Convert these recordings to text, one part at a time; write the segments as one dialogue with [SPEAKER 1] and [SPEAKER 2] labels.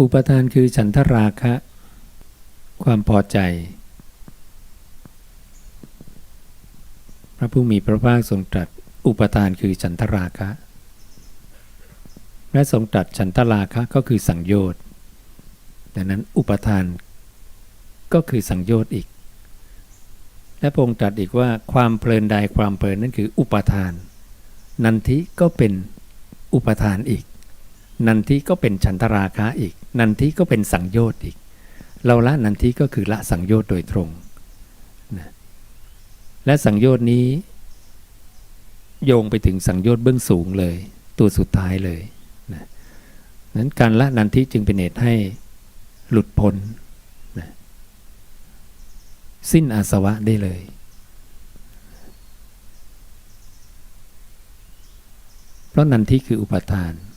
[SPEAKER 1] อุปทานคือฉันทราคะ ความพอใจ พระผู้มีพระภาคทรงตรัส อุปทานคือฉันทราคะและทรงตรัสฉันทราคะก็คือสังโยชน์ดังนั้นอุปทานก็คือสังโยชน์อีก และพระองค์ตรัสอีกว่าความเพลินใดความเพลินนั่นคืออุปทาน นันทิก็เป็นอุปทานอีก นันทิก็เป็นฉันทราคะอีก นันทิก็เป็นสังโยชน์อีก เราละนันทิก็คือละสังโยชน์โดยตรงนะและสังโยชน์นี้ โยงไปถึงสังโยชน์เบื้องสูงเลย ตัวสุดท้ายเลยนะนั้นการละนันทิจึงเป็นเหตุให้หลุดพ้นนะสิ้นอาสวะได้เลยเพราะนันทิคืออุปทานน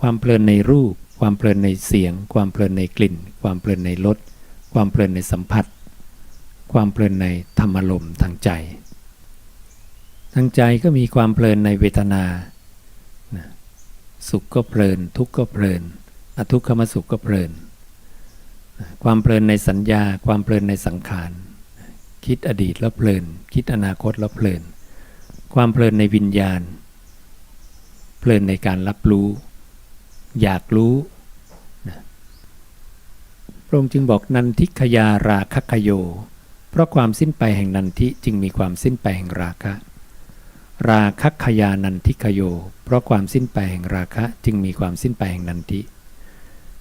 [SPEAKER 1] ความเพลินในรูป ความเพลินในเสียง ความเพลินในกลิ่น ความเพลินในรส ความเพลินในสัมผัส ความเพลินในธรรมลมทางใจ ทางใจก็มีความเพลินในเวทนานะสุขก็เพลิน ทุกข์ก็เพลิน อทุกขมสุขก็เพลิน ความเพลินในสัญญา ความเพลินในสังขาร คิดอดีตแล้วเพลิน คิดอนาคตแล้วเพลิน ความเพลินในวิญญาณ เพลินในการรับรู้ อยากรู้นะพระองค์จึงบอกนันทิขยาราคคโย เพราะความสิ้นไปแห่งนันทิจึงมีความสิ้นไปแห่งราคะ ราคะขยานันทิขโย เพราะความสิ้นไปแห่งราคะจึงมีความสิ้นไปแห่งนันทิ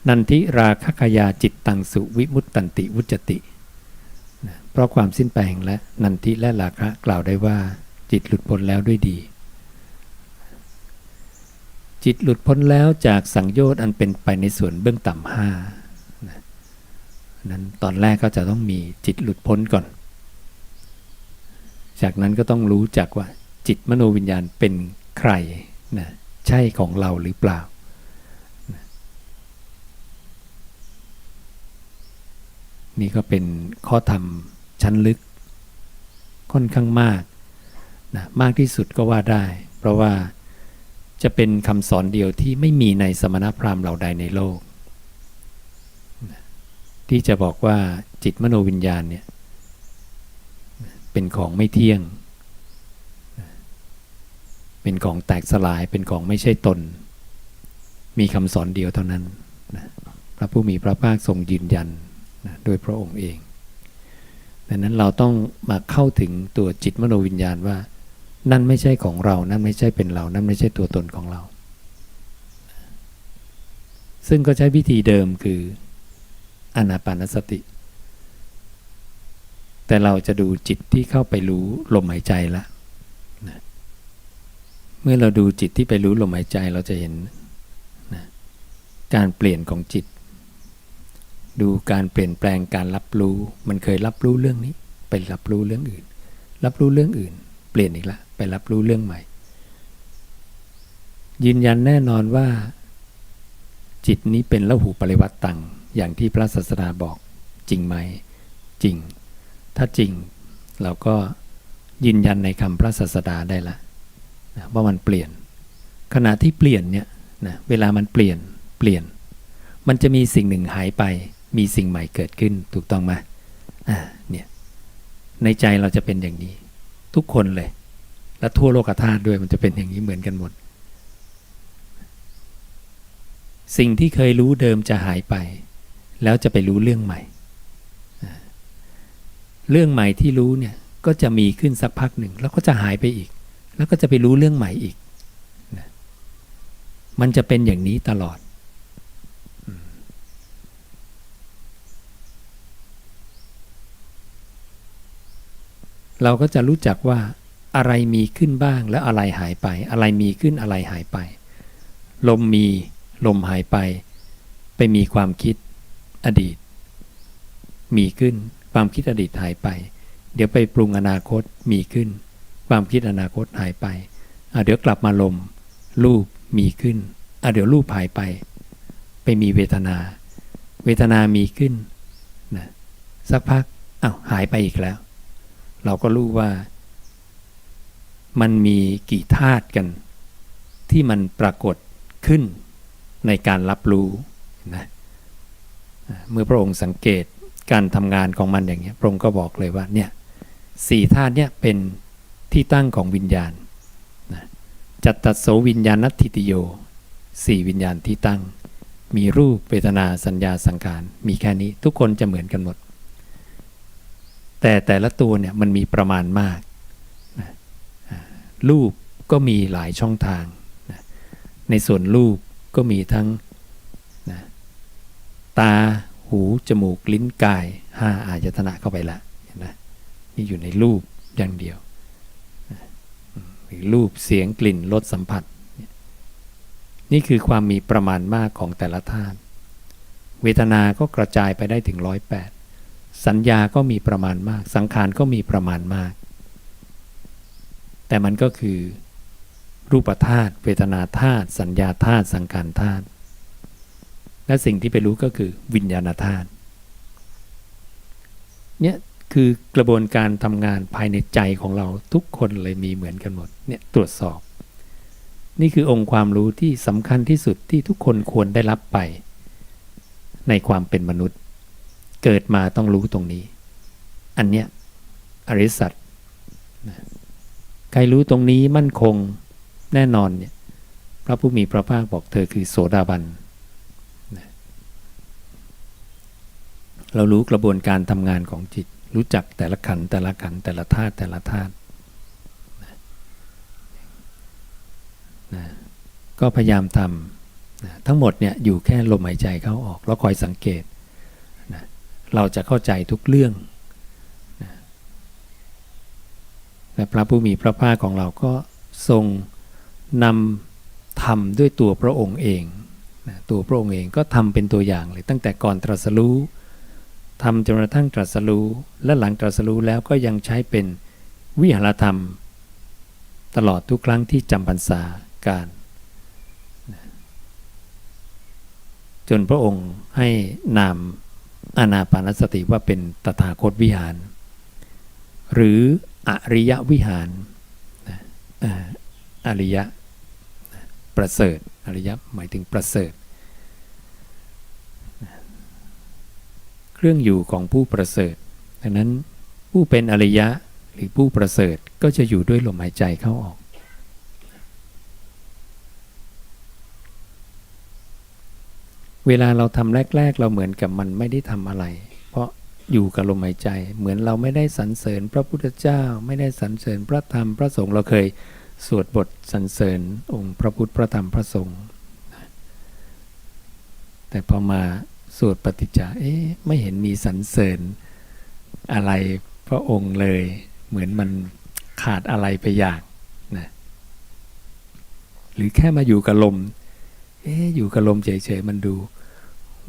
[SPEAKER 1] นันทิราคะขยาจิตตังสุวิมุตตันติวุจติเพราะความสิ้นไปแห่งและนันทิและราคะกล่าวได้ว่าจิตหลุดพ้นแล้วด้วยดี จิตหลุดพ้นแล้วจากสังโยชน์อันเป็นไปในส่วนเบื้องต่ำห้านั้นตอนแรกก็จะต้องมีจิตหลุดพ้นก่อน จากนั้นก็ต้องรู้จักว่า จิตมโนวิญญาณเป็นใครนะใช่ของเราหรือเปล่านะนี่ก็เป็นข้อธรรมชั้นลึกค่อนข้างมากนะมากที่สุดก็ว่าได้ เพราะว่า จะเป็นคำสอนเดียวที่ไม่มีในสมณพราหมณ์เหล่าใดในโลก ที่จะบอกว่าจิตมโนวิญญาณเนี่ยเป็นของไม่เที่ยง เป็นของแตกสลายเป็นของไม่ใช่ตน มีคำสอนเดียวเท่านั้นนะพระผู้มีพระภาคทรงยืนยันนะโดยพระองค์เองดังนั้นเราต้องมาเข้าถึงตัวจิตมโนวิญญาณว่า นั่นไม่ใช่ของเรา นั่นไม่ใช่เป็นเรา นั่นไม่ใช่ตัวตนของเรา ซึ่งก็ใช้วิธีเดิมคืออนาปานสติ แต่เราจะดูจิตที่เข้าไปรู้ลมหายใจละนะเมื่อเราดูจิตที่ไปรู้ลมหายใจเราจะเห็นนะการเปลี่ยนของจิต ดูการเปลี่ยนแปลงการรับรู้ มันเคยรับรู้เรื่องนี้ไปรับรู้เรื่องอื่น รับรู้เรื่องอื่น เปลี่ยนอีกละ ไปรับรู้เรื่องใหม่ ยืนยันแน่นอนว่า จิตนี้เป็นละหูปริวัตตัง อย่างที่พระศาสดาบอกจริงไหม จริง ถ้าจริงเราก็ยืนยันในคำพระศาสดาได้ละนะว่ามันเปลี่ยน ขณะที่เปลี่ยนเนี่ยนะเวลามันเปลี่ยนเปลี่ยน มันจะมีสิ่งหนึ่งหายไป มีสิ่งใหม่เกิดขึ้นถูกต้องไหมอ่าเนี่ยในใจเราจะเป็นอย่างนี้ ทุกคนเลย และทั่วโลกธาตุด้วยมันจะเป็นอย่างนี้เหมือนกันหมด สิ่งที่เคยรู้เดิมจะหายไป แล้วจะไปรู้เรื่องใหม่ เรื่องใหม่ที่รู้เนี่ยก็จะมีขึ้นสักพักหนึ่ง แล้วก็จะหายไปอีก แล้วก็จะไปรู้เรื่องใหม่อีก มันจะเป็นอย่างนี้ตลอดเราก็จะรู้จักว่า อะไรมีขึ้นบ้างแล้วอะไรหายไป อะไรมีขึ้นอะไรหายไป ลมมีลมหายไป ไปมีความคิดอดีต มีขึ้น ความคิดอดีตหายไป เดี๋ยวไปปรุงอนาคตมีขึ้น ความคิดอนาคตหายไปเดี๋ยวกลับมาลม รูปมีขึ้นเดี๋ยวรูปหายไป ไปมีเวทนา เวทนามีขึ้นนะสักพักอ้าวหายไปอีกแล้ว เราก็รู้ว่า มันมีกี่ธาตุกัน ที่มันปรากฏขึ้นในการรับรู้นะเมื่อพระองค์สังเกตการทำงานของมันอย่างเงี้พระองค์ก็บอกเลยว่าเนี่ยสี่ธาตุเนี่ยเป็นที่ตั้งของวิญญาณนะจัตตโสวิญญาณัติติโยสี่วิญญาณที่ตั้ง มีรูปเวทนาสัญญาสังขารมีแค่นี้ทุกคนจะเหมือนกันหมดแต่แต่ละตัวเนี่ยมันมีประมาณมาก รูปก็มีหลายช่องทางนะในส่วนรูปก็มีทั้งนะตา หู จมูก ลิ้น กายห้าอายตนะเข้าไปละนไหมนี่อยู่ในรูปอย่างเดียวนะหรือรูป เสียง กลิ่น รส สัมผัส นี่คือความมีประมาณมากของแต่ละธาตุ เวทนา ก็กระจายไปได้ถึงร้อยแปดสัญญาก็มีประมาณมาก สังขารก็มีประมาณมาก แต่มันก็คือรูปธาตุเวทนาธาตุสัญญาธาตุสังขารธาตุและสิ่งที่ไปรู้ก็คือวิญญาณธาตุเนี่ยคือกระบวนการทำงานภายในใจของเราทุกคนเลยมีเหมือนกันหมดเนี่ยตรวจสอบ นี่คือองค์ความรู้ที่สำคัญที่สุดที่ทุกคนควรได้รับไป ในความเป็นมนุษย์ เกิดมาต้องรู้ตรงนี้ อันเนี้ยอริสัตนะ รรู้ตรงนี้มั่นคงแน่นอนเนี่ยพระผู้มีพระภาคบอกเธอคือโสดาบันเรารู้กระบวนการทำงานของจิต รู้จักแต่ละขันแต่ละขันแต่ละธาตุแต่ละธาตุนะนะก็พยายามทำนะทั้งหมดเนี่ยอยู่แค่ลมหายใจเข้าออก แล้วคอยสังเกตนะเราจะเข้าใจทุกเรื่องนะ และพระผู้มีพระภาคของเราก็ทรงนำทำด้วยตัวพระองค์เองนะตัวพระองค์เองก็ทำเป็นตัวอย่างเลยตั้งแต่ก่อนตรัสรู้ทำจนกระทั่งตรัสรู้และหลังตรัสรู้แล้วก็ยังใช้เป็นวิหารธรรม ตลอดทุกครั้งที่จำพรรษาการ จนพระองค์ให้นามอานาปานสติว่าเป็นตถาคตวิหาร หรือ อริยวิหารอริยะประเสริฐอริยะหมายถึงประเสริฐ เครื่องอยู่ของผู้ประเสริฐ ดังนั้นผู้เป็นอริยะหรือผู้ประเสริฐก็จะอยู่ด้วยลมหายใจเข้าออก เวลาเราทำแรก ๆ เราเหมือนกับมันไม่ได้ทำอะไร อยู่กับลมหายใจ เหมือนเราไม่ได้สรรเสริญพระพุทธเจ้า ไม่ได้สรรเสริญพระธรรมพระสงฆ์เราเคยสวดบทสรรเสริญองค์พระพุทธพระธรรมพระสงฆ์แต่พอมาสวดปฏิจจาเอ๊ะไม่เห็นมีสรรเสริญอะไรพระองค์เลย เหมือนมันขาดอะไรไปอย่างนะหรือแค่มาอยู่กับลมเอ๊ะอยู่กับลมเฉยๆมันดู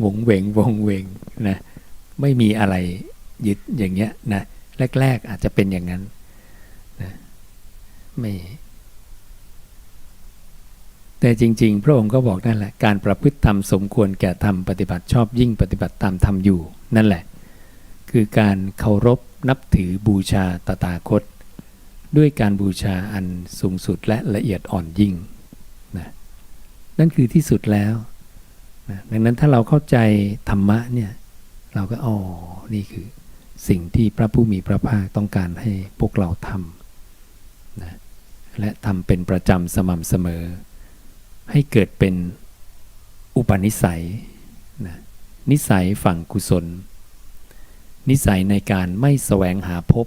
[SPEAKER 1] หวงเวงวงเวงนะ ไม่มีอะไรยึดอย่างเงี้ยนะแรก ๆ อาจจะเป็นอย่างนั้นนะไม่แต่จริง ๆ พระองค์ก็บอกนั่นแหละ การประพฤติธรรมสมควรแก่ธรรมปฏิบัติชอบยิ่งปฏิบัติตามธรรมอยู่ นั่นแหละ คือการเคารพนับถือบูชาตถาคต ด้วยการบูชาอันสูงสุดและละเอียดอ่อนยิ่งนะนั่นคือที่สุดแล้วนะดังนั้นถ้าเราเข้าใจธรรมะเนี่ย เราก็อ๋อนี่คือสิ่งที่พระผู้มีพระภาคต้องการให้พวกเราทำนะและทำเป็นประจำสม่ำเสมอ ให้เกิดเป็นอุปนิสัยนะนิสัยฝั่งกุศล นิสัยในการไม่แสวงหาพบ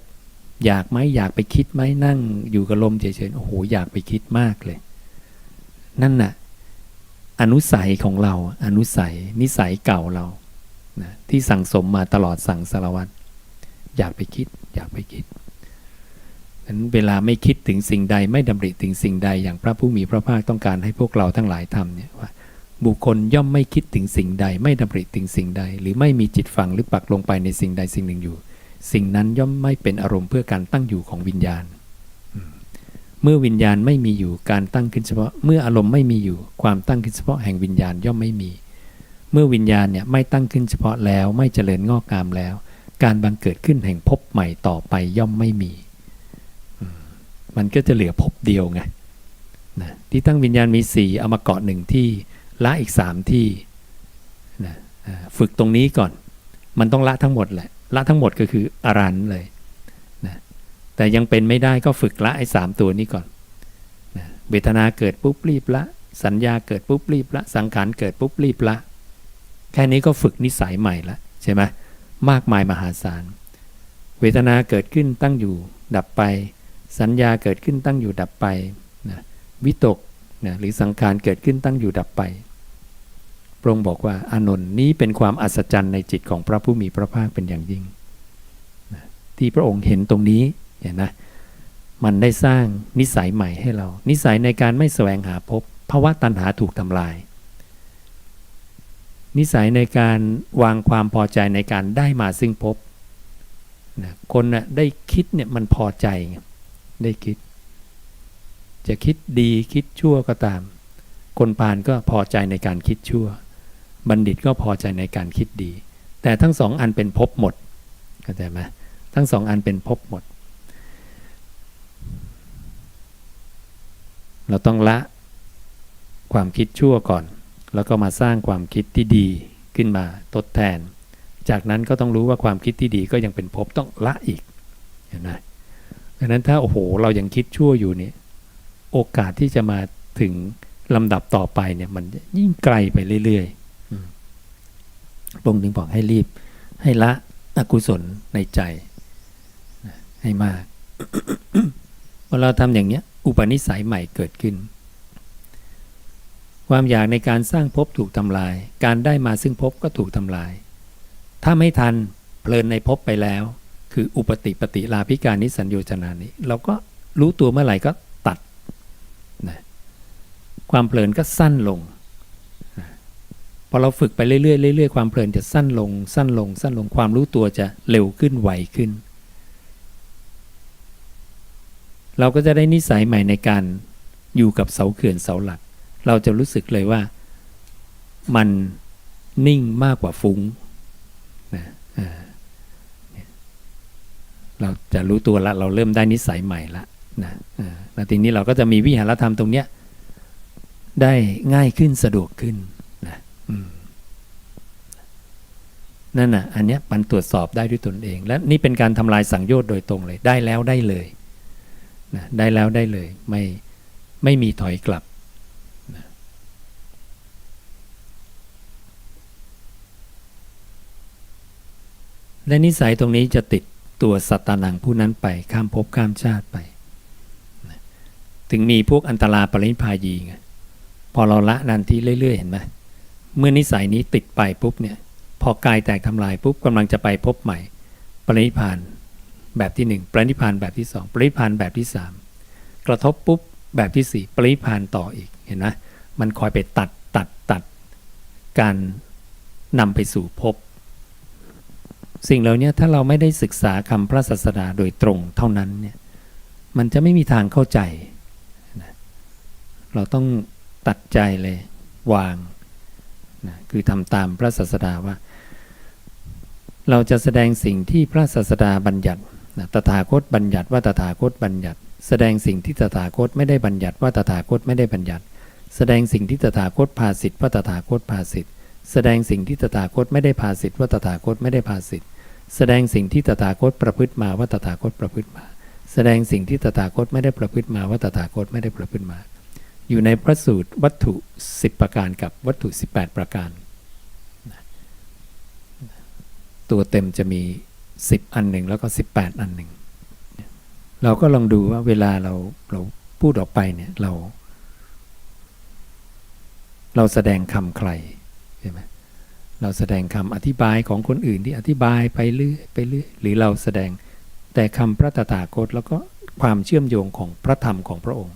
[SPEAKER 1] อยากไหมอยากไปคิดไหมนั่งอยู่กับลมเฉยๆโอ้โหอยากไปคิดมากเลย นั่นน่ะอนุสัยของเราอนุสัยนิสัยเก่าเรา นะที่สั่งสมมาตลอดสั่งสารวัตรอยากไปคิด อยากไปคิดนั้นเวลาไม่คิดถึงสิ่งใดไม่ดำริถึงสิ่งใดอย่างพระผู้มีพระภาคต้องการให้พวกเราทั้งหลายทำเนี่ยว่า บุคคลย่อมไม่คิดถึงสิ่งใด ไม่ดำริถึงสิ่งใด หรือไม่มีจิตฝังหรือปักลงไปในสิ่งใดสิ่งหนึ่งอยู่ สิ่งนั้นย่อมไม่เป็นอารมณ์เพื่อการตั้งอยู่ของวิญญาณ เมื่อวิญญาณไม่มีอยู่การตั้งขึ้นเฉพาะ เมื่ออารมณ์ไม่มีอยู่ ความตั้งขึ้นเฉพาะแห่งวิญญาณย่อมไม่มี เมื่อวิญญาณเนี่ยไม่ตั้งขึ้นเฉพาะแล้วไม่เจริญงอกงามแล้ว การบังเกิดขึ้นแห่งภพใหม่ต่อไปย่อมไม่มี มันก็จะเหลือภพเดียวไงนะที่ตั้งวิญญาณมีสี่เอามาเกาะหนึ่งที่ละอีกสามที่นะฝึกตรงนี้ก่อน มันต้องละทั้งหมดแหละละทั้งหมดก็คืออรันเลยนะแต่ยังเป็นไม่ได้ก็ฝึกละไอ้สามตัวนี้ก่อนนะเวทนาเกิดปุ๊บรีบละ สัญญาเกิดปุ๊บรีบละ สังขารเกิดปุ๊บรีบละ แค่นี้ก็ฝึกนิสัยใหม่ละใช่ไหมมากมายมหาศาล เวทนาเกิดขึ้นตั้งอยู่ดับไป สัญญาเกิดขึ้นตั้งอยู่ดับไปนะวิตกนะหรือสังขารเกิดขึ้นตั้งอยู่ดับไปพระองค์บอกว่าอานนท์นี้เป็นความอัศจรรย์ในจิตของพระผู้มีพระภาคเป็นอย่างยิ่งนะที่พระองค์เห็นตรงนี้เห็นนะมันได้สร้างนิสัยใหม่ให้เรา นิสัยในการไม่แสวงหาพบภาวะตัณหาถูกทำลาย นิสัยในการวางความพอใจในการได้มาซึ่งพบนะคนนะ่ะได้คิดเนี่ยมันพอใจ ได้คิด จะคิดดีคิดชั่วก็ตาม คนพาลก็พอใจในการคิดชั่ว บัณฑิตก็พอใจในการคิดดี แต่ทั้งสองอันเป็นภพหมดเข้าใจไหมทั้งสองอันเป็นภพหมด เราต้องละความคิดชั่วก่อน แล้วก็มาสร้างความคิดที่ดีขึ้นมาทดแทน จากนั้นก็ต้องรู้ว่าความคิดที่ดีก็ยังเป็นภพต้องละอีกเห็นไหมดังนั้นถ้าโอ้โหเรายังคิดชั่วอยู่เนี่ยโอกาสที่จะมาถึงลำดับต่อไปเนี่ยมันยิ่งไกลไปเรื่อยๆพรงถึงบอกให้รีบ ให้ละอกุศลในใจให้มากพอเราทำอย่างเนี้ย อุปนิสัยใหม่เกิดขึ้น ความอยากในการสร้างภพถูกทำลาย การได้มาซึ่งภพก็ถูกทำลาย ถ้าไม่ทันเพลินในภพไปแล้ว คืออุปติปฏิลาภิการนิสัญโยชนานี้ เราก็รู้ตัวเมื่อไหร่ก็ตัดนะความเพลินก็สั้นลงนะพอเราฝึกไปเรื่อยๆเรื่อยๆความเพลินจะสั้นลง สั้นลง สั้นลงความรู้ตัวจะเร็วขึ้นไวขึ้น เราก็จะได้นิสัยใหม่ในการอยู่กับเสาเขื่อนเสาหลัก เราจะรู้สึกเลยว่า มันนิ่งมากกว่าฟุ้งนะเราจะรู้ตัวละเราเริ่มได้นิสัยใหม่ละนะแล้วทีนี้เราก็จะมีวิหารธรรมตรงเนี้ยได้ง่ายขึ้นสะดวกขึ้นนะนั่นน่ะ อันเนี้ยมันตรวจสอบได้ด้วยตนเอง และนี่เป็นการทำลายสังโยชน์โดยตรงเลย ได้แล้วได้เลยนะได้แล้วได้เลย ไม่ไม่มีถอยกลับ และนิสัยตรงนี้จะติดตัวสัตตานังผู้นั้นไปข้ามภพข้ามชาติไป ถึงมีพวกอันตราปรินิพายีไงพอเราละนันทีเรื่อย ๆ เห็นไหมเมื่อนิสัยนี้ติดไปปุ๊บเนี่ย พอกายแตกทำลายปุ๊บกำลังจะไปพบใหม่ ปรินิพานแบบที่หนึ่งปรินิพานแบบที่สองปรินิพานแบบที่สามกระทบปุ๊บแบบที่สี่ปรินิพานต่ออีกเห็นไหมมันคอยไปตัดตัดตัดการนำไปสู่ภพ สิ่งเหล่านี้ถ้าเราไม่ได้ศึกษาคำพระศาสดาโดยตรงเท่านั้นเนี่ยมันจะไม่มีทางเข้าใจนะเราต้องตัดใจเลยวางนะคือทำตามพระศาสดาว่า เราจะแสดงสิ่งที่พระศาสดาบัญญัตินะตถาคตบัญญัติว่าตถาคตบัญญัติ แสดงสิ่งที่ตถาคตไม่ได้บัญญัติว่าตถาคตไม่ได้บัญญัติ แสดงสิ่งที่ตถาคตพาสิทธิ์ว่าตถาคตพาสิทธิ์แสดงสิ่งที่ตถาคตไม่ได้พาสิทธิ์ว่าตถาคตไม่ได้พาสิทธิ์ แสดงสิ่งที่ตถาคตประพฤติมาว่าตถาคตประพฤติมา แสดงสิ่งที่ตถาคตไม่ได้ประพฤติมาว่าตถาคตไม่ได้ประพฤติมา อยู่ในพระสูตรวัตถุ 10 ประการกับวัตถุ 18 ประการ ตัวเต็มจะมี 10 อันหนึ่งแล้วก็ 18 อันหนึ่งเราก็ลองดูว่าเวลาเราเราพูดออกไปเนี่ยเรา เราแสดงคำใครใช่ไหม เราแสดงคำอธิบายของคนอื่นที่อธิบายไปเรื่อยไปเรื่อยหรือเราแสดงแต่คำพระตถาคตแล้วก็ความเชื่อมโยงของพระธรรมของพระองค์